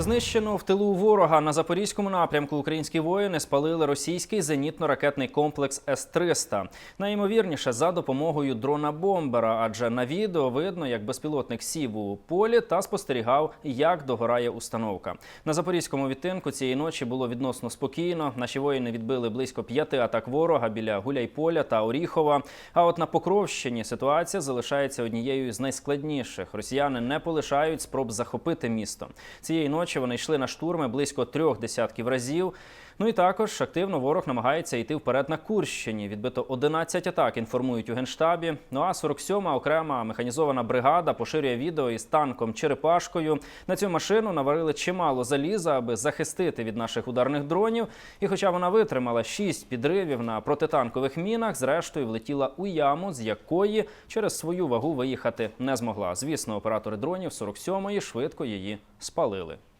Знищено в тилу ворога на запорізькому напрямку українські воїни спалили російський зенітно-ракетний комплекс С-300. Найімовірніше за допомогою дрона бомбера, адже на відео видно, як безпілотник сів у полі та спостерігав, як догорає установка. На запорізькому відтинку цієї ночі було відносно спокійно. Наші воїни відбили близько п'яти атак ворога біля Гуляйполя та Оріхова. А от на Покровщині ситуація залишається однією з найскладніших. Росіяни не полишають спроб захопити місто. Цієї ночі вони йшли на штурми близько трьох десятків разів. Ну і також активно ворог намагається йти вперед на Курщині. Відбито 11 атак, інформують у генштабі. Ну а 47-ма окрема механізована бригада поширює відео із танком Черепашкою. На цю машину наварили чимало заліза, аби захистити від наших ударних дронів. І хоча вона витримала 6 підривів на протитанкових мінах, зрештою влетіла у яму, з якої через свою вагу виїхати не змогла. Звісно, оператори дронів 47-ї швидко її спалили.